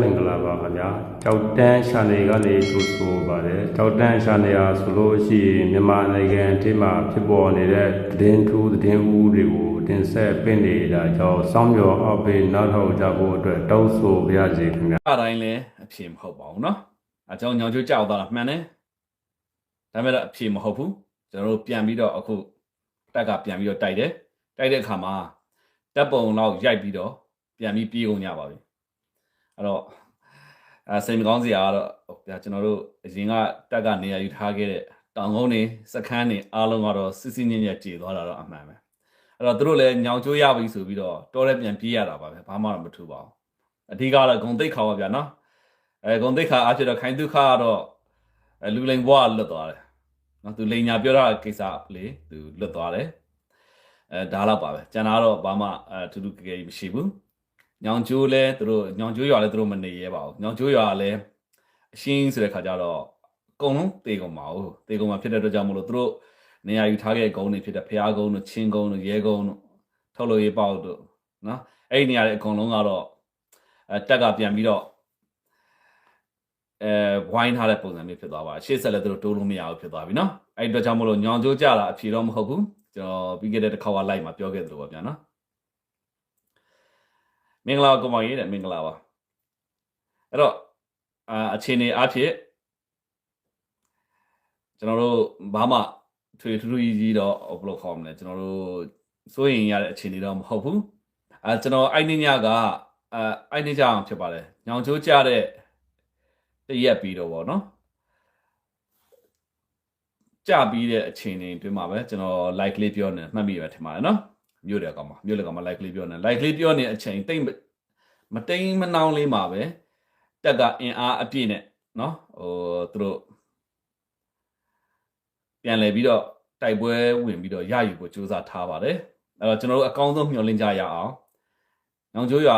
မင်္ဂလာပါခင်ဗျာကြောက်တန်းရှာနေကနေကြိုဆိုပါတယ်ကြောက်တန်းရှာနေရဆိုလို့ရှိရင်မြန်မာနိုင်ငံအထိမှာဖြစ်ပေါ်နေတဲ့သတင်းထူးသတင်းဦးတွေကိုတင်ဆက်ပင့်နေတာကြောင့်စောင့်မျှော်အောက်ပေးနောက်ထောက်ကြဖို့အတွက်တောင်းဆိုပါရစေခင်ဗျာ အတိုင်းလည်းအဖြေမဟုတ်ပါဘူးเนาะအကြောင်းညောင်ချိုးကြောက်သွားတာမှန်တယ်ဒါပေမဲ့တော့အဖြေမဟုတ်ဘူးကျွန်တော်တို့ပြန်ပြီးတော့အခုတက်ကပြန်ပြီးတော့တိုက်တယ်တိုက်တဲ့အခါမှာတပ်ပုံတော့ရိုက်ပြီးတော့ပြန်ပြီးပြေးကုန်ကြပါပြီ အဲ့တော့အဲစိတ်မကောင်းစရာကတော့ဟိုဗျာကျွန်တော်တို့အရင်ကတက်ကနေရာယူထားခဲ့တဲ့တောင်ကုန်းနေစခန်းနေအားလုံးကတော့စစ်စစ်ညံ့ညံ့ကြေသွားတာတော့အမှန်ပဲအဲ့တော့သူတို့လည်းညောင်ချိုးရပြီဆိုပြီးတော့တော်တဲ့ပြန်ပြေးရတာပါပဲဘာမှတော့မထူပါဘူးအဓိကတော့ဂုံတိတ်ခါပါဗျာနော်အဲဂုံတိတ်ခါအဖြစ်တော့ခိုင်ဒုက္ခကတော့အဲလူလိန်ဘွားလွတ်သွားတယ်နော်သူလိန်ညာပြောတာကိစ္စလေသူလွတ်သွားတယ်အဲဒါတော့ပါပဲကျန်တာတော့ဘာမှအဲထူးထူးကဲကဲမရှိဘူး ညောင်ကျိုးလဲသူတို့ညောင်ကျိုးရွာလဲသူတို့မနေရပါဘူးညောင်ကျိုးရွာလဲအရှင်းဆိုတဲ့ခါကျတော့အကုန်လုံးတေကုန်ပါဘူးတေကုန်မှာဖြစ်တဲ့အတွက်ကြောင့်မလို့သူတို့နေရာယူထားခဲ့ကုန်းတွေဖြစ်တဲ့ဖျားကုန်းတို့ချင်းကုန်းတို့ရဲကုန်းတို့ထုတ်လို့ရေးပေါက်တို့နော်အဲ့ဒီနေရာတွေအကုန်လုံးကတော့အဲတက်ကပြန်ပြီးတော့အဲဝိုင်းထားတဲ့ပုံစံမျိုးဖြစ်သွားပါရှေ့ဆက်လည်းသူတို့တိုးလို့မရဘူးဖြစ်သွားပြီနော်အဲ့ဒီအတွက်ကြောင့်မလို့ညောင်ကျိုးကြတာအဖြေတော့မဟုတ်ဘူးကျွန်တော်ပြီးခဲ့တဲ့တစ်ခါကလိုက်မှာပြောခဲ့သလိုပါဗျာနော် မင်္ဂလာပါကိုမောင်ကြီးတဲ့မင်္ဂလာပါအဲ့တော့အာအခြေအနေအဖြစ်ကျွန်တော်တို့ဘာမှထွေထူးထူးကြီးကြီးတော့ဘယ်လိုခေါ်မလဲကျွန်တော်တို့စိုးရင်ရတဲ့အခြေအနေတော့မဟုတ်ဘူးအဲကျွန်တော်အဲ့ဒီညကအဲအဲ့ဒီကြောင်ဖြစ်ပါတယ်ညောင်ချိုးကြတဲ့တရက်ပြီးတော့ဗောနော်ကြပြီးတဲ့အချိန်တွေအတွင်းမှာပဲကျွန်တော် like လေးပြောနေမှတ်မိရထင်ပါတယ်နော် မြို့တယ်ကောင်မမြို့တယ်ကောင်မ like လေးပြောနေ like လေးပြောနေအချိန်တိတ်မမတိမ်မနှောင်းလေးမှာပဲတက်ကအင်အားအပြည့်နဲ့နော်ဟိုသူတို့ပြန်လဲပြီးတော့တိုက်ပွဲဝင်ပြီးတော့ရယူဖို့ကြိုးစားထားပါတယ်အဲ့တော့ကျွန်တော်တို့အကောင်းဆုံးမျှော်လင့်ကြရအောင်ညောင်ကျိုးရွာ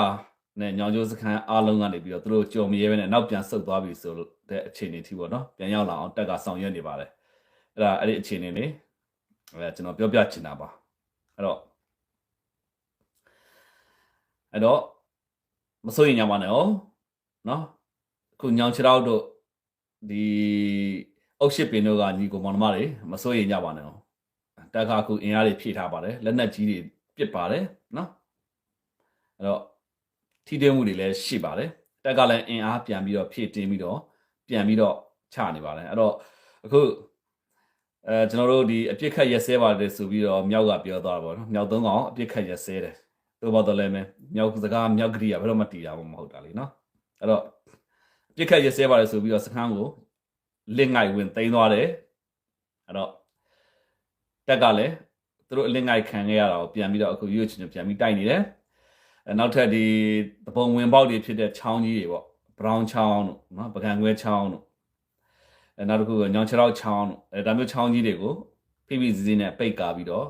နဲ့ညောင်ကျိုးစခန်းအားလုံးကနေပြီးတော့သူတို့ကြုံမရဲပဲနဲ့နောက်ပြန်ဆုတ်သွားပြီဆိုတဲ့အခြေအနေထိပေါ့နော်ပြန်ရောက်လာအောင်တက်ကဆောင်ရွက်နေပါတယ်အဲ့ဒါအဲ့ဒီအခြေအနေလေးအဲ့ကျွန်တော်ပြောပြချင်တာပါအဲ့တော့ အဲ့တော့မစိုးရင်ညမနဲ့ဟောနော်အခုညောင်ချရောက်တို့ဒီအုတ်ရှစ်ပင်တို့ကညီကိုမောင်နှမတွေမစိုးရင်ညပါနဲ့ဟောတက်ခါအခုအင်အားတွေဖြည့်ထားပါတယ်လက်နက်ကြီးတွေပစ်ပါတယ်နော်အဲ့တော့ထိတွေ့မှုတွေလည်းရှိပါတယ်တက်ကလည်းအင်အားပြန်ပြီးတော့ဖြည့်တင်းပြီးတော့ပြန်ပြီးတော့ချနေပါတယ်အဲ့တော့အခုအဲကျွန်တော်တို့ဒီအပြစ်ခတ်ရက်စဲပါတယ်ဆိုပြီးတော့မြောက်ကပြောသွားတာပေါ့နော်မြောက်သုံးကောင်အပြစ်ခတ်ရက်စဲတယ် သို့တော်တော့လည်းမြောက်စကားမြောက်ကတိကဘယ်တော့မှတည်တာမဟုတ်တာလေနော်အဲ့တော့အပြစ်ခတ်ရက်စဲပါတယ်ဆိုပြီးတော့စခန်းကိုလင့်ငိုက်ဝင်သိမ်းသွားတယ်အဲ့တော့တက်ကလည်းသူတို့အလင့်ငိုက်ခံခဲ့ရတာကိုပြန်ပြီးတော့အခုရွေ့ချင်ပြန်ပြီးတိုက်နေတယ်အဲနောက်ထပ်ဒီတပုံဝင်ပေါက်တွေဖြစ်တဲ့ချောင်းကြီးတွေပေါ့ဘရောင်းချောင်းတို့နော်ပကံခွဲချောင်းတို့အဲနောက်တစ်ခုကညောင်ချရောက်ချောင်းတို့အဲဒါမျိုးချောင်းကြီးတွေကိုဖိဖိစီစီနဲ့ပိတ်ကားပြီးတော့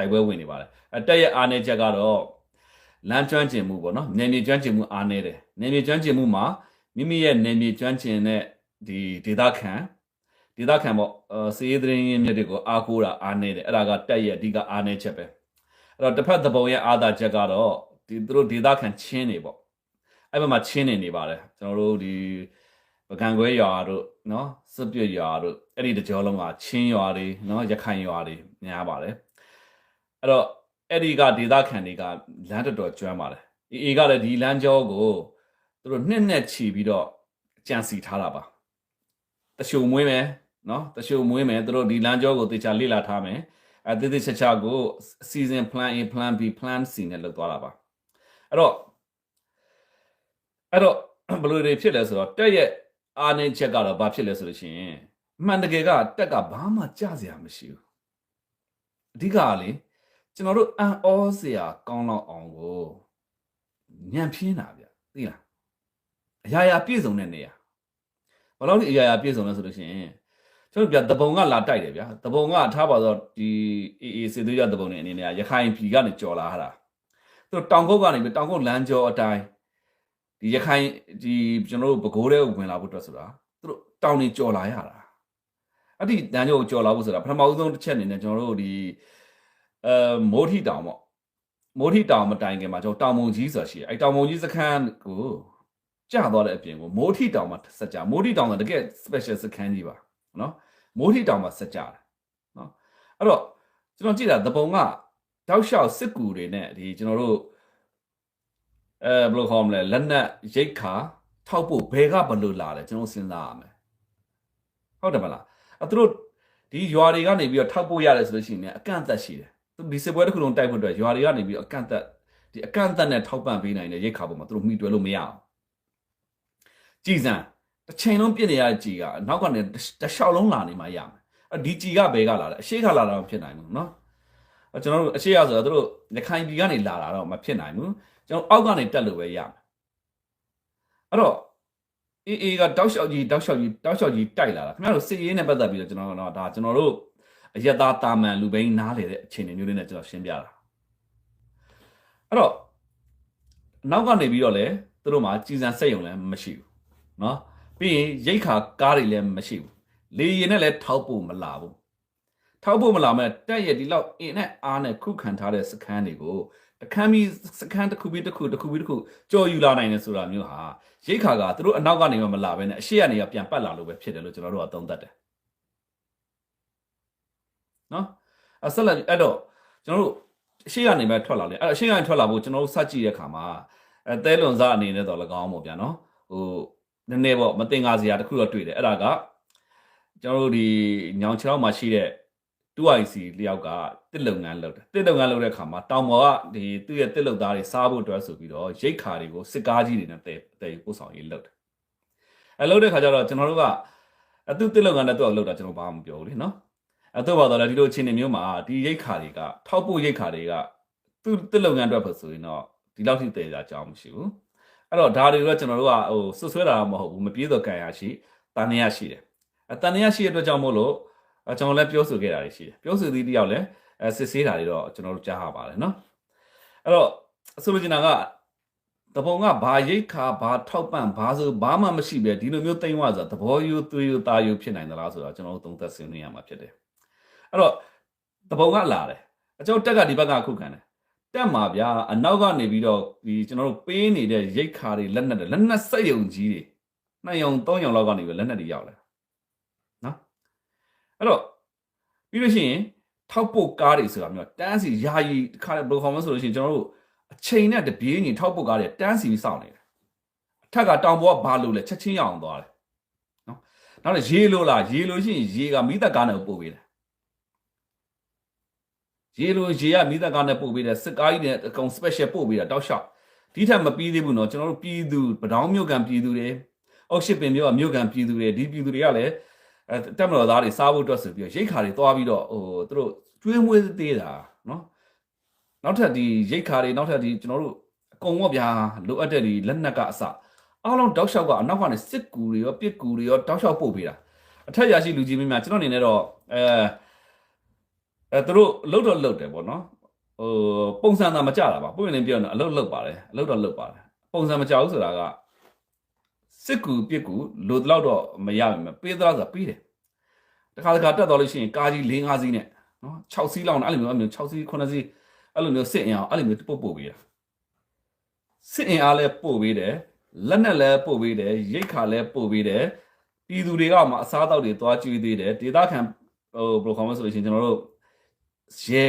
တိုက်ပွဲဝင်နေပါတယ်အဲတက်ရဲ့အားနေချက်ကတော့လမ်းကျွမ်းကျင်မှုပေါ့နော်နေမြေကျွမ်းကျင်မှုအားနေတယ်နေမြေကျွမ်းကျင်မှုမှာမိမိရဲ့နေမြေကျွမ်းကျင်တဲ့ဒီဒေသခံဒေသခံပေါ့အဲစီးရေးသတင်းရင်းမြစ်တွေကိုအားကိုးတာအားနေတယ်အဲ့ဒါကတက်ရဲ့အဓိကအားနေချက်ပဲအဲ့တော့တစ်ဖက်သဘုံရဲ့အာသာချက်ကတော့ဒီသူတို့ဒေသခံချင်းတွေပေါ့အဲ့ဘက်မှာချင်းနေနေပါတယ်ကျွန်တော်တို့ဒီပကံခွဲရွာတို့နော်စွပ်ပြရွာတို့အဲ့ဒီတကြောလုံးကချင်းရွာတွေနော်ရခိုင်ရွာတွေများပါတယ် အဲ့တော့အဲ့ဒီကဒေသခံတွေကလမ်းတော်တော်ကျွမ်းပါတယ်အေအေကလည်းဒီလမ်းကြောကိုသူတို့နှစ်နဲ့ချီပြီးတော့ကြံစီထားတာပါတရှုံမွေးမယ်နော်တရှုံမွေးမယ်သူတို့ဒီလမ်းကြောကိုတေချာလေ့လာထားမယ်အဲတည်တည်ချာချာကို season plan A plan B plan C နဲ့လုပ်သွားတာပါအဲ့တော့အဲ့တော့ဘယ်လိုတွေဖြစ်လဲဆိုတော့တက်ရဲ့အားနေချက်ကတော့ဘာဖြစ်လဲဆိုလို့ရှိရင်အမှန်တကယ်ကတက်ကဘာမှကြစရာမရှိဘူးအဓိကကလေ ကျွန်တော်တို့အံ့ဩစရာကောင်းတော့အောင်ကိုညံပြင်းတာဗျသိလားအရာရာပြည့်စုံတဲ့နေရာဘာလို့လဲအရာရာပြည့်စုံလဲဆိုလို့ရှိရင်ကျွန်တော်ပြတပုံကလာတိုက်တယ်ဗျာတပုံကထားပါတော့ဒီအေးအေးစေသွေးရတပုံနဲ့အနေနဲ့ရခိုင်ပြည်ကနေကြော်လာတာသူတောင်ကုတ်ကနေပြီးတောင်ကုတ်လမ်းကျော်အတိုင်းဒီရခိုင်ဒီကျွန်တော်တို့ပဲခူးတဲ့ဝင်လာဖို့အတွက်ဆိုတာသူတို့တောင်နေကြော်လာရတာအဲ့ဒီလမ်းကျော်ကိုကြော်လာဖို့ဆိုတာပထမဦးဆုံးတစ်ချက်အနေနဲ့ကျွန်တော်တို့ဒီ အဲမိုးထီတောင်ပေါ့မိုးထီတောင်မတိုင်ခင်မှာကျွန်တော်တောင်မုံကြီးဆိုတာရှိတယ်အဲ့တောင်မုံကြီးစခန်းကိုကြာသွားတဲ့အပြင်ကိုမိုးထီတောင်မှာစက်ကြမိုးထီတောင်ကတကယ် special စခန်းကြီးပါနော်မိုးထီတောင်မှာစက်ကြတယ်နော်အဲ့တော့ကျွန်တော်ကြည့်တာသပုံကတောက်လျှောက်စစ်ကူတွေနဲ့ဒီကျွန်တော်တို့အဲဘယ်လိုခေါ်မလဲလက်နက်ရိတ်ခါထောက်ဖို့ဘယ်ကဘယ်လိုလာလဲကျွန်တော်စဉ်းစားရမယ်ဟုတ်တယ်မလားအဲ့သူတို့ဒီရွာတွေကနေပြီးတော့ထောက်ဖို့ရတယ်ဆိုလို့ရှိရင်အကန့်အသတ်ရှိတယ်သူ ဒီစစ်ပွဲတစ်ခုလုံးတိုက်ဖို့အတွက်ရွာတွေကနေပြီးတော့အကန့်အသတ်ဒီအကန့်အသတ်နဲ့ထောက်ပံ့ပေးနိုင်တဲ့ရိတ်ခါပေါ်မှာသူတို့မိတွယ်လို့မရအောင်ကြည်စံတစ်ချိန်လုံးပြစ်နေရကြည်ကနောက်ကနေတစ်လျှောက်လုံးလာနေမှရမယ်အဲ့ဒီကြည်ကဘယ်ကလာလဲအရှိကလာတာမဖြစ်နိုင်ဘူးနော်အဲ့ကျွန်တော်တို့အရှိရဆိုတော့သူတို့ရခိုင်ပြည်ကနေလာတာတော့မဖြစ်နိုင်ဘူးကျွန်တော်အောက်ကနေတက်လို့ပဲရမယ်အဲ့တော့အေးအေးကတောက်လျှောက်ကြီးတောက်လျှောက်ကြီးတောက်လျှောက်ကြီးတိုက်လာတာခင်ဗျားတို့စစ်ရေးနဲ့ပတ်သက်ပြီးတော့ကျွန်တော်ကတော့ဒါကျွန်တော်တို့ အယက်သားတာမန်လူဘိန်းနားလေတဲ့အခြေအနေမျိုးလေးနဲ့ကျွန်တော်ရှင်းပြတာအဲ့တော့နောက်ကနေပြီးတော့လေသူတို့မှာကြီးစံစက်ယုံလည်းမရှိဘူးเนาะပြီးရင်ရိတ်ခါကားတွေလည်းမရှိဘူးလေရင်နဲ့လည်းထောက်ဖို့မလာဘူးထောက်ဖို့မလာမဲ့တက်ရဲ့ဒီလောက်အင်းနဲ့အားနဲ့ခုခံထားတဲ့စခန်းတွေကိုတခမ်းပြီးစခန်းတစ်ခုပြီးတစ်ခုတစ်ခုပြီးတစ်ခုကြော်ယူလာနိုင်တယ်ဆိုတာမျိုးဟာရိတ်ခါကသူတို့အနောက်ကနေမှမလာဘဲနဲ့အရှိကနေကပြန်ပတ်လာလို့ပဲဖြစ်တယ်လို့ကျွန်တော်တို့ကသုံးသပ်တယ် နော်အဆက်လက်အဲ့တော့ကျွန်တော်တို့အရှိကနေပဲထွက်လာလေအဲ့အရှိကနေထွက်လာဖို့ကျွန်တော်တို့စကြည့်တဲ့အခါမှာအဲသဲလွန်စားအနေနဲ့တော့၎င်းပေါ့ဗျာနော်ဟိုနည်းနည်းပေါ့မတင်ကားစရာတစ်ခုတော့တွေ့တယ်အဲ့ဒါကကျွန်တော်တို့ဒီညောင်ချောင်းမှာရှိတဲ့ 2IC လျောက်ကတစ်လုပ်ငန်းလုပ်တယ်တစ်လုပ်ငန်းလုပ်တဲ့အခါမှာတောင်ပေါ်ကဒီသူ့ရဲ့တစ်လုပ်သားတွေစားဖို့အတွက်ဆိုပြီးတော့ရိတ်ခါတွေကိုစစ်ကားကြီးတွေနဲ့တဲတဲပို့ဆောင်ရေးလုပ်တယ်အဲလုပ်တဲ့ခါကျတော့ကျွန်တော်တို့ကအသူတစ်လုပ်ငန်းနဲ့သူ့အောင်လုပ်တာကျွန်တော်ဘာမှမပြောဘူးလေနော် အဲတော့ပါတော့လေဒီလိုအခြေအနေမျိုးမှာဒီရိတ်ခါတွေကထောက်ပို့ရိတ်ခါတွေကသူ့တစ်လုပ်ငန်းအတွက်ပဲဆိုရင်တော့ဒီလောက်ထိတည်ကြကြအောင်မရှိဘူးအဲ့တော့ဒါတွေတော့ကျွန်တော်တို့ကဟိုဆွဆွဲတာမဟုတ်ဘူးမပြေးတော့ကြံရရှိတန်ရရှိတယ်အဲတန်ရရှိတဲ့အတွက်ကြောင့်မို့လို့အဲကျွန်တော်လည်းပြောဆိုခဲ့တာတွေရှိတယ်ပြောဆိုသည်တယောက်လည်းအဲစစ်ဆေးတာတွေတော့ကျွန်တော်တို့ကြားရပါတယ်နော်အဲ့တော့ဆိုလိုချင်တာကတပုံကဘာရိတ်ခါဘာထောက်ပံ့ဘာဆိုဘာမှမရှိပဲဒီလိုမျိုးတိမ်ဝဆိုတာသဘောယူသွေးယူตาယူဖြစ်နိုင်သလားဆိုတော့ကျွန်တော်တို့သုံးသပ်ဆွေးနွေးရမှာဖြစ်တယ် အဲ့တော့တပုံကလာတယ်အကျော်တက်ကဒီဘက်ကခုခံတယ်တက်မှာဗျာအနောက်ကနေပြီးတော့ဒီကျွန်တော်တို့ပေးနေတဲ့ရိတ်ခါတွေလက်နက်တွေလက်နက်စက်ယုံကြီးတွေနှစ်ယုံသုံးယုံလောက်ကနေပြီးလက်နက်တွေရောက်လာနော်အဲ့တော့ပြီးလို့ရှိရင်ထောက်ပို့ကားတွေဆိုတာမျိုးတန်းစီယာယီတစ်ခါဘယ်လိုခေါ်မလဲဆိုလို့ရှိရင်ကျွန်တော်တို့အချိန်နဲ့တပြေးညီထောက်ပို့ကားတွေတန်းစီပြီးစောင့်နေတယ်အထက်ကတောင်ပေါ်ကဘာလို့လဲချက်ချင်းရအောင်သွားတယ်နော်နောက်လည်းရေလိုလားရေလိုရှိရင်ရေကမိသက်ကားနဲ့ပို့ပေးတယ် ရေလိုရေကမိသက်ကားနဲ့ပို့ပေးတယ်စစ်ကားကြီးနဲ့အကုန် special ပို့ပေးတာတောက်လျှောက်ဒီထက်မပြီးသေးဘူးနော်ကျွန်တော်တို့ပြည်သူပတောင်းမြို့ကန်ပြည်သူတွေအောက်ရှိပင်မြို့ကမြို့ကန်ပြည်သူတွေဒီပြည်သူတွေကလည်းအဲတက်မတော်သားတွေစားဖို့အတွက်ဆိုပြီးရိတ်ခါတွေသွားပြီးတော့ဟိုသူတို့ကျွေးမွေးသေးတာနော်နောက်ထပ်ဒီရိတ်ခါတွေနောက်ထပ်ဒီကျွန်တော်တို့အကုန်ပေါ့ဗျာလိုအပ်တဲ့ဒီလက်နက်ကအစအားလုံးတောက်လျှောက်ကအနောက်ကနေစစ်ကူတွေရောပစ်ကူတွေရောတောက်လျှောက်ပို့ပေးတာအထက်ရရှိလူကြီးမင်းများကျွန်တော်အနေနဲ့တော့အဲ အဲသူတို့လှုပ်တော့လှုပ်တယ်ပေါ့နော်ဟိုပုံစံသာမကြတာပါပုံရင်ပြောရင်အလုပ်လုပ်ပါတယ်အလုပ်တော့လုပ်ပါတယ်ပုံစံမကြဘူးဆိုတာကစစ်ကူပစ်ကူလိုတလောက်တော့မရပါဘူးပေးသလားဆိုတာပေးတယ်တခါတခါတက်သွားလို့ရှိရင်ကားကြီး၄၅စီးနဲ့နော်6စီးလောက်နဲ့အဲ့လိုမျိုးအဲ့လိုမျိုး6စီး9စီးအဲ့လိုမျိုးစစ်အင်အောင်အဲ့လိုမျိုးပို့ပို့ပေးတာစစ်အင်အားလည်းပို့ပေးတယ်လက်နက်လည်းပို့ပေးတယ်ရိတ်ခါလည်းပို့ပေးတယ်ပြည်သူတွေကမှအစားအသောက်တွေသွားကျွေးသေးတယ်ဒေသခံဟိုဘယ်လိုခေါ်မလဲဆိုလို့ရှိရင်ကျွန်တော်တို့ ရဲ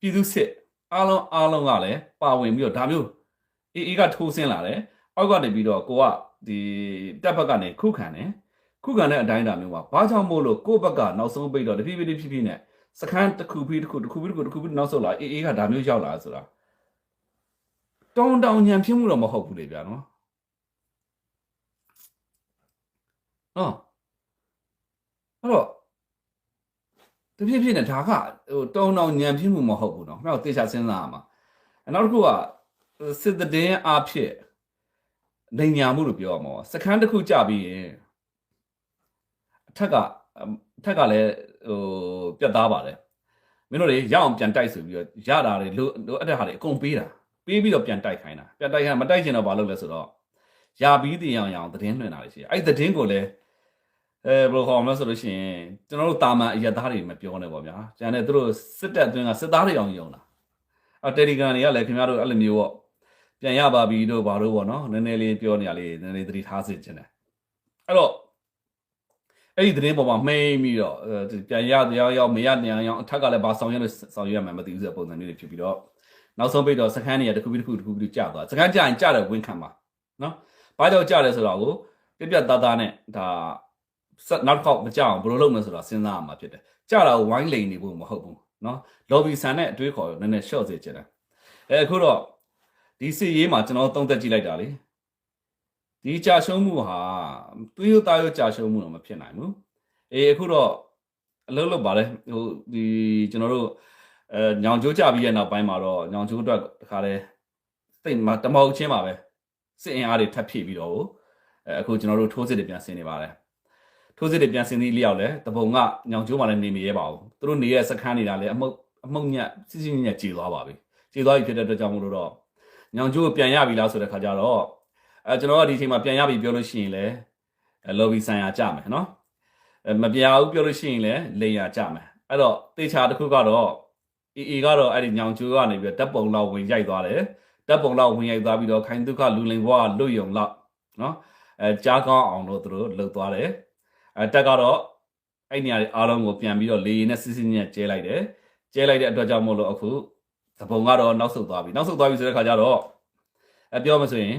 ပြည်သူစစ်အားလုံးအားလုံးကလည်းပါဝင်ပြီးတော့ဒါမျိုးအေးအေးကထိုးဆင်းလာတယ်အောက်ကနေပြီးတော့ကိုကဒီတက်ဘက်ကနေခုခံတယ်ခုခံတဲ့အတိုင်းအတာမျိုးပါဘာကြောင့်မို့လို့ကိုယ့်ဘက်ကနောက်ဆုံးပိတ်တော့တဖြည်းဖြည်းဖြည်းဖြည်းနဲ့စခန်းတစ်ခုပြီးတစ်ခုတစ်ခုပြီးတစ်ခုတစ်ခုပြီးနောက်ဆုံးလာအေးအေးကဒါမျိုးရောက်လာဆိုတာတောင်းတောင်းညံဖြစ်မှုတော့မဟုတ်ဘူးလေဗျာနော်နော်အဲ့တော့ တဖြည်းဖြည်းနဲ့ဒါကဟိုတောင်းတောင်းညံဖြစ်မှုမဟုတ်ဘူးနော်ခင်ဗျားတို့တေချာစဉ်းစားရမှာအနောက်တစ်ခုကစစ်တည်င်းအဖြစ်နေညာမှုလို့ပြောရမှာပါစခန်းတစ်ခုကြပြီးရင်အထက်ကအထက်ကလည်းဟိုပြတ်သားပါတယ်မင်းတို့တွေရအောင်ပြန်တိုက်ဆိုပြီးတော့ရတာတွေလိုလိုအပ်တဲ့ဟာတွေအကုန်ပေးတာပေးပြီးတော့ပြန်တိုက်ခိုင်းတာပြန်တိုက်ခိုင်းမတိုက်ချင်တော့ဘာလုပ်လဲဆိုတော့ရပြီးတင်အောင်ရအောင်သတင်းလွှင့်တာတွေရှိတယ်အဲ့ဒီသတင်းကိုလည်း အဲဘယ်လိုခေါ်မလဲဆိုလို့ရှိရင်ကျွန်တော်တို့တာမန်အရသားတွေမပြောနဲ့ပေါ့ဗျာကျန်တဲ့သူတို့စစ်တပ်အတွင်းကစစ်သားတွေအောင်ယုံတာအော်တယ်လီဂရမ်တွေကလည်းခင်ဗျားတို့အဲ့လိုမျိုးပေါ့ပြန်ရပါပြီတို့ဘာလို့ပေါ့နော်နည်းနည်းလေးပြောနေရလေးနည်းနည်းသတိထားစေချင်တယ်အဲ့တော့အဲ့ဒီသတင်းပေါ်မှာမှိန်ပြီးတော့အဲပြန်ရတရားရောက်မရတရားရောက်အထက်ကလည်းဘာဆောင်ရွက်လို့ဆောင်ရွက်ရမှာမသိဘူးဆိုတဲ့ပုံစံမျိုးတွေဖြစ်ပြီးတော့နောက်ဆုံးပိတ်တော့စခန်းတွေကတစ်ခုပြီးတစ်ခုတစ်ခုပြီးကြာသွားစခန်းကြာရင်ကြာတယ်ဝင်ခံပါနော်ဘာကြောင့်ကြာတယ်ဆိုတော့ကိုပြပြသားသားနဲ့ဒါဆက် နောက်တစ်ခေါက်မကြအောင်ဘယ်လိုလုပ်မလဲဆိုတော့စဉ်းစားရမှာဖြစ်တယ်ကြာတာကိုဝိုင်းလိန်နေဖို့မဟုတ်ဘူးနော်လော်ဘီဆန်နဲ့အတွေးခေါ်ရနည်းနည်း short စေချင်တယ်အဲအခုတော့ဒီစီရေးမှာကျွန်တော်သုံးသက်ကြည့်လိုက်တာလေဒီကြာရှုံးမှုဟာတွေးရသားရကြာရှုံးမှုတော့မဖြစ်နိုင်ဘူးအေးအခုတော့အလုပ်လုပ်ပါလေဟိုဒီကျွန်တော်တို့အဲညောင်ကျိုးကြပြီးရဲ့နောက်ပိုင်းမှာတော့ညောင်ကျိုးအတွက်တခါလဲစိတ်မှာတမောက်ချင်းပါပဲစစ်အင်အားတွေထပ်ဖြည့်ပြီးတော့အဲအခုကျွန်တော်တို့ထိုးစစ်တွေပြန်ဆင်နေပါတယ် ထိုးစစ်တွေပြန်ဆင်သည့်လျောက်လဲတပုံကညောင်ကျိုးမှလည်းနေမရဲပါဘူးသူတို့နေရဲ့စခန်းနေတာလည်းအမှုတ်အမှုတ်ညက်စစ်စစ်ညက်ကြေသွားပါပြီကြေသွားပြီဖြစ်တဲ့အတွက်ကြောင့်မို့လို့တော့ညောင်ကျိုးကိုပြန်ရပြီလားဆိုတဲ့ခါကျတော့အဲကျွန်တော်ကဒီအချိန်မှာပြန်ရပြီပြောလို့ရှိရင်လည်းလော်ဘီဆိုင်ရာကြမယ်နော်အဲမပြဘူးပြောလို့ရှိရင်လည်းလေယာကြမယ်အဲ့တော့တေချာတစ်ခုကတော့အေအေကတော့အဲ့ဒီညောင်ကျိုးကနေပြီးဓာတ်ပုံလောက်ဝင်ရိုက်သွားတယ်ဓာတ်ပုံလောက်ဝင်ရိုက်သွားပြီးတော့ခိုင်ဒုက္ခလူလိန်ဘွားလွတ်ယုံလောက်နော်အဲကြားကောင်းအောင်လို့သူတို့လှုပ်သွားတယ် အဲတက်ကတော့အဲ့နေရာတွေအားလုံးကိုပြန်ပြီးတော့လေရင်နဲ့စစ်စစ်ညက်ကျဲလိုက်တယ်ကျဲလိုက်တဲ့အတွက်ကြောင့်မို့လို့အခုသဘုံကတော့နောက်ဆုတ်သွားပြီနောက်ဆုတ်သွားပြီဆိုတဲ့ခါကျတော့အဲပြောမှဆိုရင်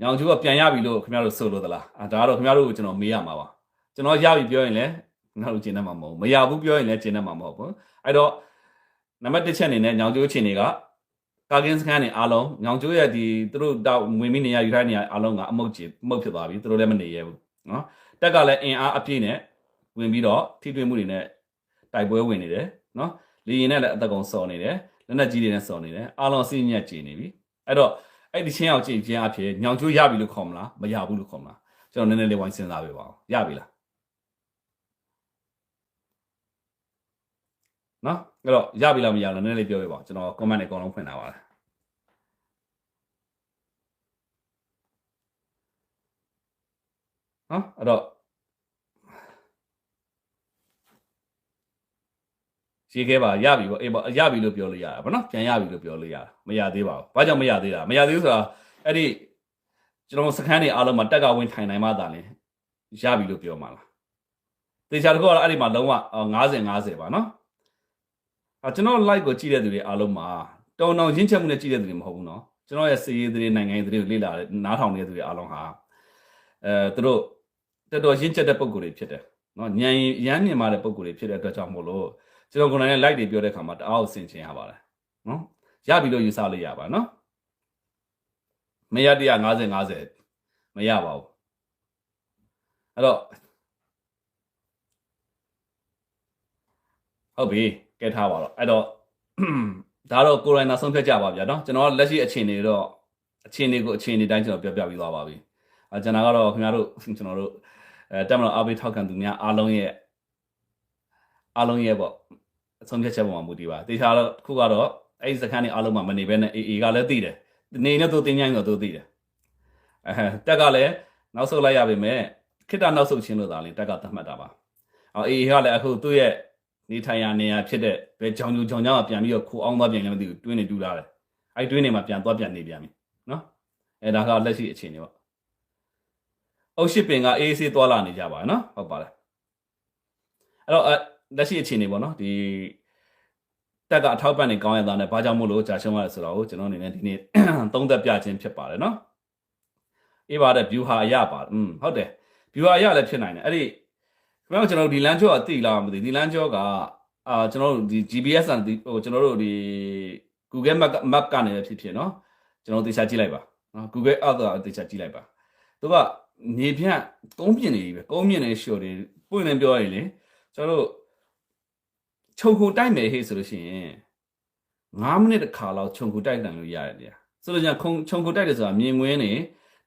ညောင်ကျိုးကပြန်ရပြီလို့ခင်ဗျားတို့ဆိုလို့သလားအဲဒါကတော့ခင်ဗျားတို့ကိုကျွန်တော်မေးရမှာပါကျွန်တော်ရပြီပြောရင်လည်းနောက်လို့ကျင်တတ်မှာမဟုတ်ဘူးမရဘူးပြောရင်လည်းကျင်တတ်မှာမဟုတ်ဘူးအဲ့တော့နံပါတ်1ချက်အနေနဲ့ညောင်ကျိုးချင်းတွေကကာကင်းစကန်နေအားလုံးညောင်ကျိုးရဲ့ဒီသူတို့တောက်ဝင်မိနေရယူထိုင်းနေရအားလုံးကအမုတ်ကြီးအမုတ်ဖြစ်သွားပြီသူတို့လည်းမနေရဘူးနော် တက်ကလည်းအင်အားအပြည့်နဲ့ဝင်ပြီးတော့ထိတွေ့မှုတွေနဲ့တိုက်ပွဲဝင်နေတယ်နော်လေရင်နဲ့လည်းအသက်ကုန်စော်နေတယ်လက်နက်ကြီးတွေနဲ့စော်နေတယ်အားလုံးအစိညက်ကြည်နေပြီအဲ့တော့အဲ့ဒီချင်းအောင်ကြည့်ခြင်းအဖြစ်ညောင်ကျိုးရပြီလို့ခေါ်မလားမရဘူးလို့ခေါ်မလားကျွန်တော်နည်းနည်းလေးဝိုင်းစဉ်းစားပေးပါဦးရပြီလားနော်အဲ့တော့ရပြီလားမရဘူးလားနည်းနည်းလေးပြောပြပါဦးကျွန်တော် comment နဲ့အကုန်လုံးဖွင့်ထားပါတယ်နော်အဲ့တော့ ရှင်းခဲ့ပါရပြီပေါ့အေးပေါ့ရပြီလို့ပြောလို့ရတာဗောနော်ပြန်ရပြီလို့ပြောလို့ရတာမရသေးပါဘူးဘာကြောင့်မရသေးတာမရသေးဘူးဆိုတာအဲ့ဒီကျွန်တော်စခန်းတွေအားလုံးမှာတက်ကဝင်ထိုင်နိုင်မှသာလေရပြီလို့ပြောမှာလားတေချာတခုကတော့အဲ့ဒီမှာလုံးဝ90 50ပါနော်အဲကျွန်တော် like ကိုကြည့်တဲ့သူတွေအားလုံးမှာတုံတောင်ရင်းချက်မှုနဲ့ကြည့်တဲ့သူတွေမဟုတ်ဘူးနော်ကျွန်တော်ရဲ့စီရေးတွေနိုင်ငံရေးတွေကိုလေ့လာတဲ့နားထောင်နေတဲ့သူတွေအားလုံးဟာအဲသူတို့တော်တော်ရင်းချက်တဲ့ပုံကိုယ်တွေဖြစ်တယ် နော်ညံရမ်းမြင်မာတဲ့ပုံကိုယ်တွေဖြစ်တဲ့အတွက်ကြောင့်မို့လို့ကျွန်တော်ကိုယ်တိုင် like တွေပြောတဲ့ခါမှာတအားကိုဆင်ခြင်ရပါတယ်နော်ရပြီလို့ယူဆလို့ရပါနော်မရ150 50မရပါဘူးအဲ့တော့ဟုတ်ပြီကဲထားပါတော့အဲ့တော့ဒါတော့ကိုရိုနာဆုံးဖြတ်ကြပါဗျာနော်ကျွန်တော်လက်ရှိအခြေအနေတော့အခြေအနေကိုအခြေအနေတိုင်းကျွန်တော်ပြောပြပြီးသွားပါပြီအဲကျွန်တော်ကတော့ခင်ဗျားတို့ကျွန်တော်တို့ အဲတက်မလို့အားပေးထောက်ခံသူများအားလုံးရဲ့အားလုံးရဲ့ပေါ့အဆုံးဖြတ်ချက်ပေါ်မှာမူတည်ပါတေချာတော့ခုကတော့အဲ့ဒီစခန်းတွေအားလုံးမှာမနေဘဲနဲ့အေအေကလည်းသိတယ်နေနဲ့သူတင်ញိုင်းတော့သူသိတယ်အဲတက်ကလည်းနောက်ဆုတ်လိုက်ရပါမယ်ခိတ္တနောက်ဆုတ်ခြင်းလို့သာလေတက်ကသတ်မှတ်တာပါအော်အေအေကလည်းအခုသူ့ရဲ့နေထိုင်ရာနေရာဖြစ်တဲ့ဘယ်ကြောင်ကြုံကြောင်ကြောင်ပြန်ပြီးတော့ခိုးအောင်သွားပြန်လည်းမသိဘူးတွင်းနေတူလာတယ်အဲ့တွင်းနေမှာပြန်သွားပြန်နေပြန်ပြီနော်အဲဒါကလက်ရှိအခြေအနေပေါ့ အုတ်ရှိပင်ကအေးအေးဆေးသွားလာနေကြပါနော်ဟုတ်ပါတယ်အဲ့တော့လက်ရှိအခြေအနေပေါ့နော်ဒီတက်ကအထောက်ပံ့နေကောင်းရတာနဲ့ဘာကြောင့်မို့လို့ကြာရှုံးရတယ်ဆိုတော့ကျွန်တော်အနေနဲ့ဒီနေ့သုံးသက်ပြခြင်းဖြစ်ပါတယ်နော်အေးပါတဲ့ view ဟာအရပါอืมဟုတ်တယ် view ဟာအရလည်းဖြစ်နိုင်တယ်အဲ့ဒီခင်ဗျားတို့ကျွန်တော်ဒီလမ်းကျော်အသိလားမသိဒီလမ်းကျော်ကအာကျွန်တော်တို့ဒီ GPS န်ဒီဟိုကျွန်တော်တို့ဒီ Google Map Map ကနေပဲဖြစ်ဖြစ်เนาะကျွန်တော်သေချာကြည့်လိုက်ပါเนาะ Google Earth ကသေချာကြည့်လိုက်ပါသူက နေပြန့်ကုန်းပြင်းနေပြီပဲကုန်းပြင်းနေရှော်တွေပွင့်နေပြောရရင်လေကျွန်တော်တို့ခြုံခုတိုက်မယ်ဟေ့ဆိုလို့ရှိရင်9မိနစ်တစ်ခါလောက်ခြုံခုတိုက်နိုင်လို့ရတယ်ဗျာဆိုလို့ညာခုံခြုံခုတိုက်တယ်ဆိုတာမြင်ငွင်းနေ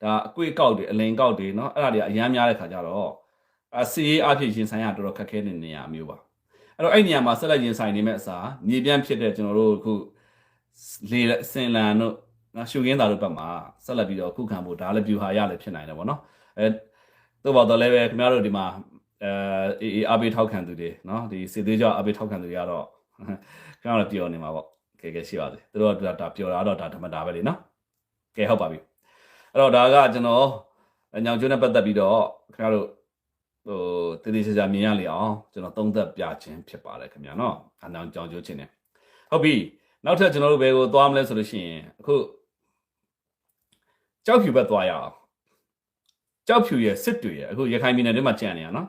ဒါအကွေ့ကောက်တွေအလင်ကောက်တွေเนาะအဲ့ဒါတွေအများများတဲ့ခါကျတော့အစီရေးအဖြစ်ရင်ဆိုင်ရတော်တော်ခက်ခဲတဲ့နေရာမျိုးပါအဲ့တော့အဲ့နေရာမှာဆက်လက်ရင်ဆိုင်နေမဲ့အစားမြေပြန့်ဖြစ်တဲ့ကျွန်တော်တို့အခုလေစင်လန်တို့နော်ရှုခင်းသားတို့ဘက်မှာဆက်လက်ပြီးတော့ခုခံဖို့ဒါလည်း view ဟာရလည်းဖြစ်နိုင်တယ်ဗောနော် အဲသို့ပါတော့လည်းပဲခင်ဗျားတို့ဒီမှာအဲအေးအဘေးထောက်ခံသူတွေနော်ဒီစစ်သေးကြောအဘေးထောက်ခံသူတွေကတော့ခင်ဗျားတို့ပြောနေမှာပေါ့ကဲကဲရှိပါသေးသူတို့ကဒါပြောတာတော့ဒါဓမ္မတာပဲလေနော်ကဲဟုတ်ပါပြီအဲ့တော့ဒါကကျွန်တော်ညောင်ကျွန်းနဲ့ပတ်သက်ပြီးတော့ခင်ဗျားတို့ဟိုတည်တည်ချာချာမြင်ရလေအောင်ကျွန်တော်သုံးသက်ပြခြင်းဖြစ်ပါတယ်ခင်ဗျာနော်အနောင်ကြောင်ကျွန်းချင်းနေဟုတ်ပြီနောက်ထပ်ကျွန်တော်တို့ဘယ်ကိုသွားမလဲဆိုလို့ရှိရင်အခုကြောက်ဖြူဘက်သွားရအောင် ကြောက်ဖြူရဲ့စစ်တွေရဲ့အခုရခိုင်ပြည်နယ်ထဲမှာကြံ့နေရနော်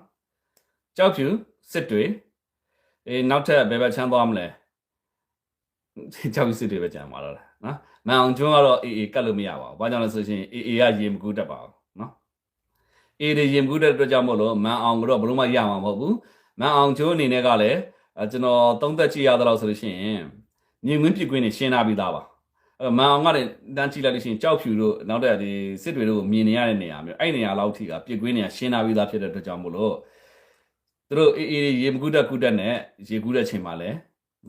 ကြောက်ဖြူစစ်တွေအေးနောက်ထပ်ဘယ်ဘက်ချမ်းသွားမလဲကြောက်ဖြူစစ်တွေပဲကြံပါတော့လားနော်မန်အောင်ကျွန်းကတော့အေးအေးကတ်လို့မရပါဘူးဘာကြောင့်လဲဆိုရှင်အေးအေးကရေမကူးတတ်ပါဘူးနော်အေးတွေရေမကူးတဲ့အတွက်ကြောင့်မို့လို့မန်အောင်ကတော့ဘလို့မှရမှာမဟုတ်ဘူးမန်အောင်ကျွန်းအနေနဲ့ကလည်းအဲကျွန်တော်သုံးသက်ကြည့်ရသလောက်ဆိုလို့ရှိရင်မြင်ကွင်းပြစ်ကွင်းနေရှင်းလာပြီးသားပါအဲ့တော့ မန်အောင်ကလည်းတန်းကြည့်လိုက်လို့ရှိရင်ကြောက်ဖြူတို့နောက်တဲ့ဒီစစ်တွေတို့ကိုမြင်နေရတဲ့နေရာမျိုးအဲ့နေရာလောက်ထိကပြစ်ကွင်းနေရရှင်းလာပြီးသားဖြစ်တဲ့အတွက်ကြောင့်မို့လို့သူတို့အေးအေးရေမကူးတက်ကူးတက်နဲ့ရေကူးတဲ့ချိန်မှာလဲ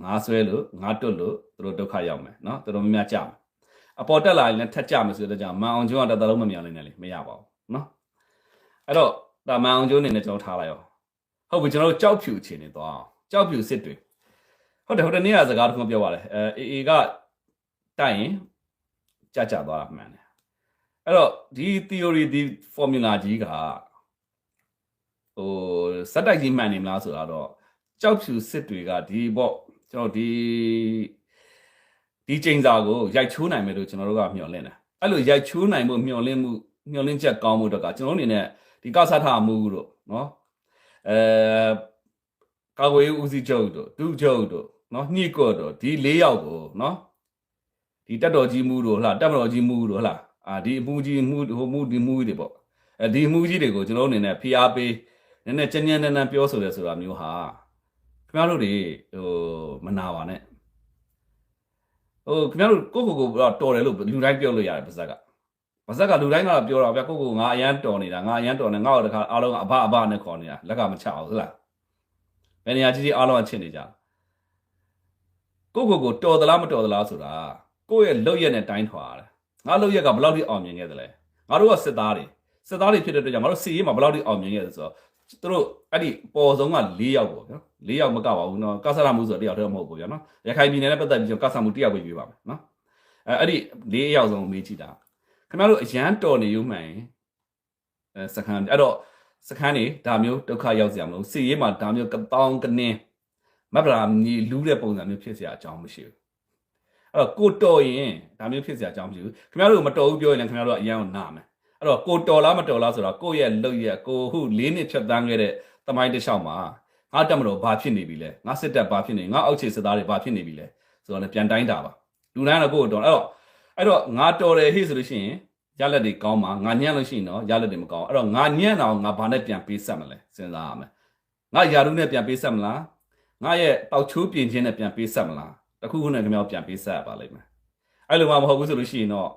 ငါးဆွဲလို့ငါးတွတ်လို့သူတို့ဒုက္ခရောက်မယ်နော်တော်တော်များများကြာမယ်အပေါ်တက်လာရင်လည်းထက်ကြမယ်ဆိုတဲ့ကြောင့်မန်အောင်ကျွန်းကတသက်လုံးမမြောင်နိုင်နဲ့လေမရပါဘူးနော်အဲ့တော့ဒါမန်အောင်ကျွန်းအနေနဲ့ကျွန်တော်ထားလိုက်ရောဟုတ်ပြီကျွန်တော်တို့ကြောက်ဖြူအခြေအနေသွားအောင်ကြောက်ဖြူစစ်တွေဟုတ်တယ်ဟုတ်တယ်နေ့ကစကားတစ်ခုပြောပါတယ်အဲအေအေက တိုက်ရင်ကြကြသွားတာမှန်တယ်အဲ့တော့ဒီ theory ဒီ formula ကြီးကဟိုစက်တိုက်ကြီးမှန်နေမလားဆိုတော့ကြောက်ဖြူစစ်တွေကဒီပေါ့ကျွန်တော်ဒီဒီချိန်စာကိုရိုက်ချိုးနိုင်မယ်လို့ကျွန်တော်တို့ကမျှော်လင့်တယ်အဲ့လိုရိုက်ချိုးနိုင်မှုမျှော်လင့်မှုမျှော်လင့်ချက်ကောင်းမှုတော့ကကျွန်တော်တို့အနေနဲ့ဒီကဆထမှုတို့နော်အဲကာကွယ်ရေးဦးစီးချုပ်တို့ဒုချုပ်တို့နော်ညှိကော့တို့ဒီ၄ယောက်ကိုနော် ဒီတက်တော်ကြီးမှုတို့ဟလားတက်မတော်ကြီးမှုတို့ဟလားအာဒီအမှုကြီးမှုဟိုမှုဒီမှုတွေပေါ့အဲဒီမှုကြီးတွေကိုကျွန်တော်တို့အနေနဲ့ဖိအားပေးနည်းနည်းကြမ်းကြမ်းတမ်းတမ်းပြောဆိုရဲဆိုတာမျိုးဟာခင်ဗျားတို့တွေဟိုမနာပါနဲ့ဟိုခင်ဗျားတို့ကိုယ့်ကိုယ်ကိုတော်တယ်လို့လူတိုင်းပြောလို့ရတယ်ပါဇက်ကပါဇက်ကလူတိုင်းကတော့ပြောတာဗျကိုယ့်ကိုယ်ငါအရန်တော်နေတာငါအရန်တော်နေငါ့ကိုတခါအားလုံးကအဘအဘနဲ့ခေါ်နေတာလက်ကမချအောင်ဟုတ်လားဘယ်နေရာကြီးကြီးအားလုံးကချစ်နေကြကိုယ့်ကိုယ်ကိုတော်သလားမတော်သလားဆိုတာ ကိုယ့်ရဲ့လုပ်ရက်နဲ့တိုင်းထွာရတယ်ငါလုပ်ရက်ကဘယ်လောက်ထိအောင်မြင်ခဲ့သလဲငါတို့ကစစ်သားတွေစစ်သားတွေဖြစ်တဲ့အတွက်ကြောင့်ငါတို့စီရေးမှာဘယ်လောက်ထိအောင်မြင်ခဲ့လဲဆိုတော့သူတို့အဲ့ဒီပေါ်ဆုံးက၄ယောက်ပေါ့နော်၄ယောက်မကပါဘူးနော်ကဆရမှုဆိုတော့တယောက်တည်းမဟုတ်ဘူးဗျာနော်ရခိုင်ပြည်နယ်နဲ့ပတ်သက်ပြီးကျွန်တော်ကဆမှုတယောက်ပဲရွေးပါမယ်နော်အဲအဲ့ဒီ၄ယောက်ဆုံးမေးကြည့်တာခင်ဗျားတို့အရန်တော်နေရုံမှန်ရင်အဲစကန်အဲ့တော့စကန်နေဒါမျိုးဒုက္ခရောက်စရာမလိုစီရေးမှာဒါမျိုးကတောင်းကနေမဗလာညီလူးတဲ့ပုံစံမျိုးဖြစ်စရာအကြောင်းမရှိဘူး အဲ့တော့ကိုတော်ရင်ဒါမျိုးဖြစ်စရာအကြောင်းမရှိဘူးခင်ဗျားတို့မတော်ဘူးပြောရင်လည်းခင်ဗျားတို့ကအရန်ကိုနာမယ်အဲ့တော့ကိုတော်လားမတော်လားဆိုတော့ကိုယ့်ရဲ့လုပ်ရက်ကိုဟု၄နှစ်ဖြတ်တန်းခဲ့တဲ့တမိုင်းတစ်လျှောက်မှာငါတက်မတော်ဘာဖြစ်နေပြီလဲငါစစ်တပ်ဘာဖြစ်နေငါအောက်ခြေစစ်သားတွေဘာဖြစ်နေပြီလဲဆိုတော့လည်းပြန်တိုင်းတာပါလူတိုင်းတော့ကိုယ့်ကိုတော်အဲ့တော့အဲ့တော့ငါတော်တယ်ဟေ့ဆိုလို့ရှိရင်ရလက်တွေကောင်းမှာငါညံ့လို့ရှိရင်တော့ရလက်တွေမကောင်းအဲ့တော့ငါညံ့တော့ငါဘာနဲ့ပြန်ပေးဆက်မလဲစဉ်းစားရမယ်ငါယာရုနဲ့ပြန်ပေးဆက်မလားငါရဲ့တောက်ချိုးပြင်ချင်းနဲ့ပြန်ပေးဆက်မလား တခုခုနဲ့ခင်ဗျားပြန်ပေးဆက်ရပါလိမ့်မယ်အဲ့လိုမှမဟုတ်ဘူးဆိုလို့ရှိရင်တော့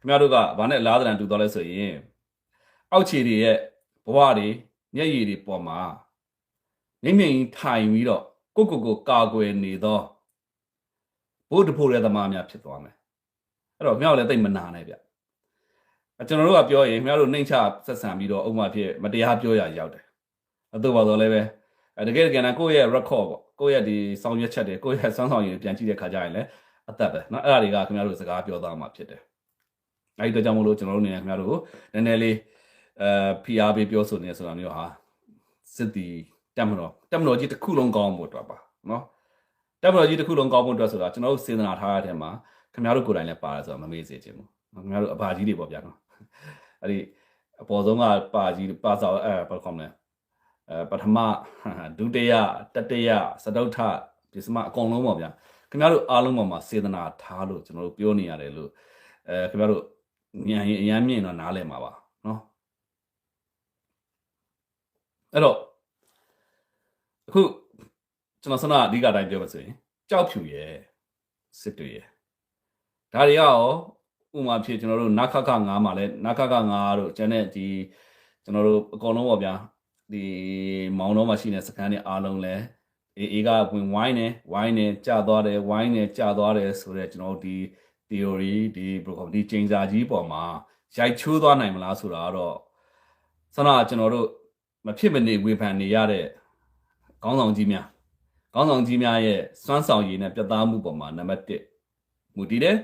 ခင်ဗျားတို့ကဘာနဲ့လားသဏ္ဍာန်တူသွားလဲဆိုရင်အောက်ခြေတွေရဲ့ဘဝတွေမျက်ရည်တွေပေါ်မှာမြင့်မြင့်ထိုင်ပြီးတော့ကိုကိုကိုကာကွယ်နေသောဘုဒ္ဓဖို့ရသမားများဖြစ်သွားမယ်အဲ့တော့မြောက်လည်းတိတ်မနာနဲ့ဗျအကျွန်တော်တို့ကပြောရင်မြောက်တို့နှိမ့်ချဆက်ဆံပြီးတော့အုံမှဖြစ်မတရားပြောရရောက်တယ်အတော့ပါတော့လည်းပဲအဲတကယ်တကယ်နဲ့ကိုယ့်ရဲ့ record ပေါ့ ကိုယ့်ရဲ့ဒီဆောင်ရွက်ချက်တွေကိုယ့်ရဲ့စွမ်းဆောင်ရည်ပြန်ကြည့်တဲ့ခါကျရင်လည်းအသက်ပဲเนาะအဲ့ဒါတွေကခင်ဗျားတို့စကားပြောသားမှာဖြစ်တယ်အဲ့ဒီတော့ကြောင့်မလို့ကျွန်တော်တို့အနေနဲ့ခင်ဗျားတို့ကိုနည်းနည်းလေးအဲ PR ပေးပြောဆိုနေဆိုတာမျိုးဟာစစ်တီတက်မတော်တက်မတော်ကြီးတစ်ခုလုံးကောင်းဖို့အတွက်ပါနော်တက်မတော်ကြီးတစ်ခုလုံးကောင်းဖို့အတွက်ဆိုတာကျွန်တော်တို့စေတနာထားရတဲ့မှာခင်ဗျားတို့ကိုယ်တိုင်လည်းပါတယ်ဆိုတာမမေ့စေချင်ဘူးခင်ဗျားတို့အဘာကြီးတွေပေါ့ဗျာနော်အဲ့ဒီအပေါ်ဆုံးကပါကြီးပါစာအဲဘာခေါမလဲအဲ ပထမဒုတိယတတိယစတုထဒီစမအကုန်လုံးပေါ့ဗျာခင်ဗျားတို့အားလုံးပေါ်မှာစေတနာထားလို့ကျွန်တော်တို့ပြောနေရတယ်လို့အဲခင်ဗျားတို့ဉာဏ်ရင်အရမ်းမြင့်တော့နားလည်မှာပါနော်အဲ့တော့အခုကျွန်တော်ဆန္ဒအဓိကအတိုင်းပြောပါဆိုရင်ကြောက်ဖြူရဲ့စစ်တွေရဲ့ဒါတွေရောဥမာဖြစ်ကျွန်တော်တို့နခခ9မှာလဲနခခ9တို့ကျန်တဲ့ဒီကျွန်တော်တို့အကောင်လုံးပေါ့ဗျာ ဒီမောင်တော်မှာရှိတဲ့စကန်တွေအားလုံးလဲအေးအေးကဝင်ဝိုင်းနေဝိုင်းနေကြာသွားတယ်ဝိုင်းနေကြာသွားတယ်ဆိုတော့ကျွန်တော်တို့ဒီ theory ဒီဘယ်လိုဒီချိန်စာကြီးပေါ်မှာရိုက်ချိုးသွားနိုင်မလားဆိုတာကတော့ဆန္ဒကျွန်တော်တို့မဖြစ်မနေဝေဖန်နေရတဲ့ခေါင်းဆောင်ကြီးများခေါင်းဆောင်ကြီးများရဲ့စွမ်းဆောင်ရည်နဲ့ပြတ်သားမှုပေါ်မှာနံပါတ်1မူတည်တယ်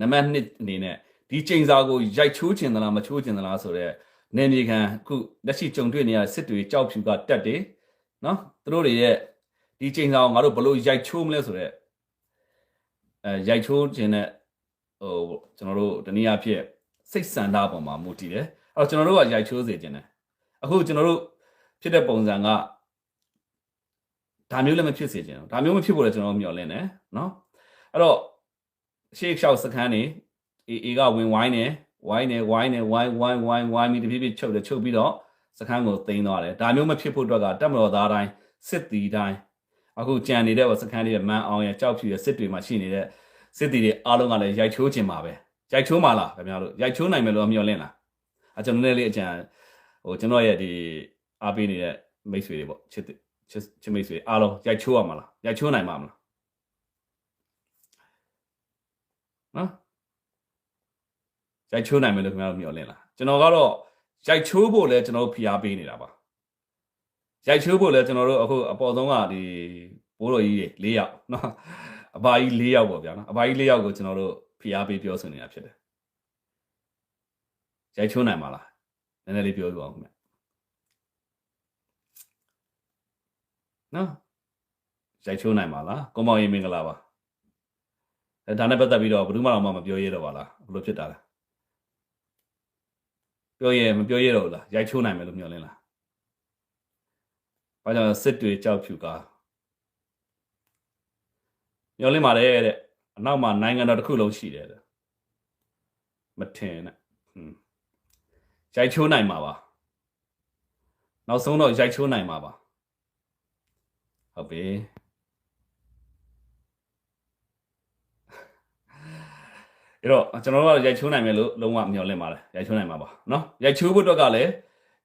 နံပါတ်2အနေနဲ့ဒီချိန်စာကိုရိုက်ချိုးချင်သလားမချိုးချင်သလားဆိုတော့ နေမြေခံအခုလက်ရှိကြုံတွေ့နေရတဲ့စစ်တွေကြောက်ဖြူကတက်တယ်နော်သူတို့တွေရဲ့ဒီချိန်စာကိုငါတို့ဘယ်လို့ရိုက်ချိုးမလဲဆိုတော့အဲရိုက်ချိုးခြင်းနဲ့ဟိုကျွန်တော်တို့တနည်းအားဖြင့်စိတ်ဆန္ဒပေါ်မှာမူတည်တယ်အဲ့တော့ကျွန်တော်တို့ကရိုက်ချိုးစေခြင်းတယ်အခုကျွန်တော်တို့ဖြစ်တဲ့ပုံစံကဒါမျိုးလည်းမဖြစ်စေခြင်းဘူးဒါမျိုးမဖြစ်ဖို့လည်းကျွန်တော်တို့မျှော်လင့်တယ်နော်အဲ့တော့ရှေ့လျှောက်စခန်းနေအေအေကဝင်ဝိုင်းနေ ဝိုင်းနေဝိုင်းနေဝိုင်းဝိုင်းဝိုင်းဝိုင်းပြီးတဖြည်းဖြည်းချုပ်တယ်ချုပ်ပြီးတော့စခန်းကိုသိမ်းသွားတယ်ဒါမျိုးမဖြစ်ဖို့အတွက်ကတက်မတော်သားတိုင်းစစ်တီတိုင်းအခုကြံနေတဲ့စခန်းတွေမန်အောင်ရဲ့ကြောက်ဖြူရဲ့စစ်တွေမှာရှိနေတဲ့စစ်တီတွေအားလုံးကလည်းရိုက်ချိုးခြင်းပါပဲရိုက်ချိုးမှလားခင်ဗျားတို့ရိုက်ချိုးနိုင်မယ်လို့မျှော်လင့်လားအကျွန်တော်လည်းလေးအကြံဟိုကျွန်တော်ရဲ့ဒီအားပေးနေတဲ့မိတ်ဆွေတွေပေါ့ချစ်ချစ်ချစ်မိတ်ဆွေအားလုံးရိုက်ချိုးရမှာလားရိုက်ချိုးနိုင်မှာမလားနော် ရိုက်ချိုးနိုင်မယ်လို့ခင်ဗျားတို့မျှော်လင့်လားကျွန်တော်ကတော့ရိုက်ချိုးဖို့လဲကျွန်တော်တို့ဖိအားပေးနေတာပါရိုက်ချိုးဖို့လဲကျွန်တော်တို့အခုအပေါ်ဆုံးကဒီဘိုးတော်ကြီးတွေ၄ယောက်နော်အဘာကြီး၄ယောက်ပေါ့ဗျာနော်အဘာကြီး၄ယောက်ကိုကျွန်တော်တို့ဖိအားပေးပြောဆိုနေတာဖြစ်တယ်ရိုက်ချိုးနိုင်မှာလားနည်းနည်းလေးပြောပြအောင်ခင်ဗျနော်ရိုက်ချိုးနိုင်ပါလားကွန်မောင်ရင်မင်္ဂလာပါအဲဒါနဲ့ပတ်သက်ပြီးတော့ဘယ်သူမှတော့မပြောရတော့ပါလားဘယ်လိုဖြစ်တာလဲ ပြောရဲမပြောရတော့ဘူးလားရိုက်ချိုးနိုင်မယ်လို့မျှော်လင့်လားဘာကြောင့်စစ်တွေကြောက်ဖြူကားမျှော်လင့်ပါတယ်တဲ့အနောက်မှာနိုင်ငံတော်တစ်ခုလုံးရှိတယ်တဲ့မထင်နဲ့ဟွန်းရိုက်ချိုးနိုင်မှာပါနောက်ဆုံးတော့ရိုက်ချိုးနိုင်မှာပါဟုတ်ပြီ အဲ့တော့ကျွန်တော်တို့ကရိုက်ချိုးနိုင်မယ်လို့လုံးဝမျှော်လင့်ပါတယ်ရိုက်ချိုးနိုင်မှာပါနော်ရိုက်ချိုးဖို့အတွက်ကလည်း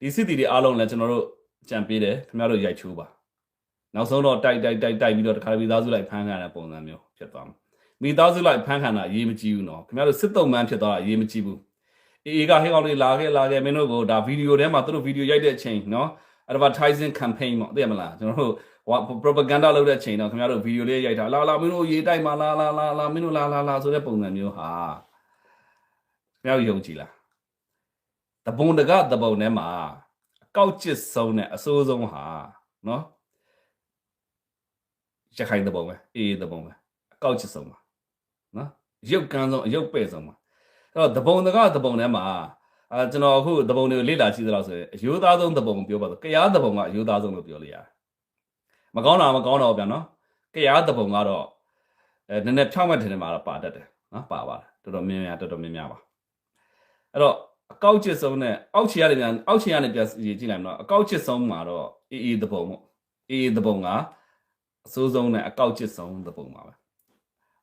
ဒီစစ်တီတွေအားလုံးလည်းကျွန်တော်တို့ကြံပေးတယ်ခင်ဗျားတို့ရိုက်ချိုးပါနောက်ဆုံးတော့တိုက်တိုက်တိုက်တိုက်ပြီးတော့တခါမိသားစုလိုက်ဖမ်းခံရတဲ့ပုံစံမျိုးဖြစ်သွားမှာမိသားစုလိုက်ဖမ်းခံတာအရေးမကြီးဘူးနော်ခင်ဗျားတို့စစ်တုံးမှန်းဖြစ်သွားတာအရေးမကြီးဘူးအေအေကဟဲ့ကောင်လေးလာခဲ့လာခဲ့မင်းတို့ကိုဒါဗီဒီယိုထဲမှာသူတို့ဗီဒီယိုရိုက်တဲ့အချိန်နော် advertising campaign ပေါ့သိရမလားကျွန်တော်တို့ propaganda လုပ်တဲ့အချိန်တော့ခင်ဗျားတို့ဗီဒီယိုလေးရိုက်တာလာလာမင်းတို့ရေးတိုက်မှာလာလာလာလာမင်းတို့လာလာလာဆိုတဲ့ပုံစံမျိုးဟာခင်ဗျားတို့ယုံကြည်လားတပုံတကတပုံထဲမှာအကောက်ကျစ်ဆုံးနဲ့အစိုးဆုံးဟာနော်ရခိုင်တပုံပဲအေးတပုံပဲအကောက်ကျစ်ဆုံးပါနော်ရုပ်ကန်းဆုံးအရုပ်ပဲ့ဆုံးပါအဲ့တော့တပုံတကတပုံထဲမှာအာကျွန်တော်အခုတပုံတွေကိုလေ့လာကြည့်သလောက်ဆိုရင်အယိုးသားဆုံးတပုံပြောပါတော့ကြားတပုံကအယိုးသားဆုံးလို့ပြောလို့ရတယ် မကောင်းတာမကောင်းတော့ဗျာနော်ကြားတပုံကတော့အဲနည်းနည်းဖြောင်းမှတ်တယ်မှာတော့ပါတတ်တယ်နော်ပါပါတယ်တော်တော်များများတော်တော်များများပါအဲ့တော့အကောက်ချစ်ဆုံးနဲ့အောက်ခြေရတယ်ပြန်အောက်ခြေကနေပြန်ကြည့်လိုက်မလို့အကောက်ချစ်ဆုံးမှာတော့အေးအေးတပုံပေါ့အေးအေးတပုံကအစိုးဆုံးနဲ့အကောက်ချစ်ဆုံးတပုံပါပဲ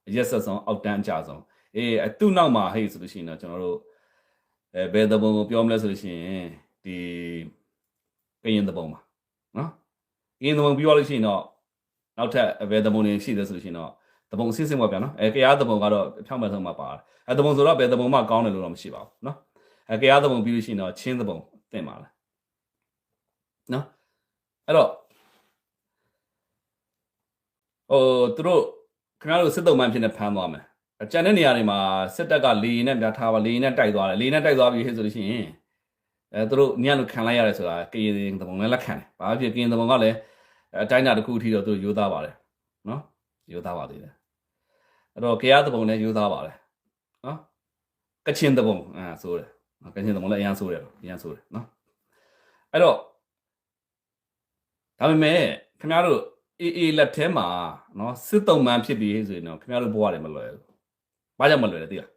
အရက်ဆက်ဆုံးအောက်တန်းအကြဆုံးအေးသူ့နောက်မှာဟဲ့ဆိုလို့ရှိရင်တော့ကျွန်တော်တို့အဲဘယ်တပုံကိုပြောမလဲဆိုလို့ရှိရင်ဒီကရင်တပုံပါနော် ကရင်တပုံပြောလို့ရှိရင်တော့နောက်ထပ်ဘယ်တပုံတွေရှိသေးဆိုလို့ရှိရင်တော့တပုံအစစ်စစ်ပေါ့ဗျာနော်အဲကြားတပုံကတော့ဖြောင်းမဲ့ဆုံးမှာပါတယ်အဲတပုံဆိုတော့ဘယ်တပုံမှကောင်းတယ်လို့တော့မရှိပါဘူးနော်အဲကြားတပုံပြီးလို့ရှိရင်တော့ချင်းတပုံတင်ပါလားနော်အဲ့တော့ဟိုသူတို့ခင်ဗျားတို့စစ်တုံးမှန်ဖြစ်နေဖမ်းသွားမယ်အကြံတဲ့နေရာတွေမှာစစ်တပ်ကလေရင်နဲ့ပြထားပါလေရင်နဲ့တိုက်သွားတယ်လေရင်နဲ့တိုက်သွားပြီဟဲ့ဆိုလို့ရှိရင် အဲသူတို့ညံ့လို့ခံလိုက်ရတယ်ဆိုတာကရင်တပုံလည်းလက်ခံတယ်ဘာဖြစ်ကရင်တပုံကလည်းအတိုင်းတာတစ်ခုအထိတော့သူရိုးသားပါတယ်နော်ရိုးသားပါသေးတယ်အဲ့တော့ကြားတပုံလည်းရိုးသားပါတယ်နော်ကချင်တပုံအာဆိုတယ်ကချင်တပုံလည်းအရန်ဆိုတယ်အရန်ဆိုတယ်နော်အဲ့တော့ဒါပေမဲ့ခင်ဗျားတို့အေးအေးလက်ထဲမှာနော်စစ်တုံးမှန်ဖြစ်ပြီးဆိုရင်တော့ခင်ဗျားတို့ဘဝတွေမလွယ်ဘူးဘာကြောင့်မလွယ်လဲသိလား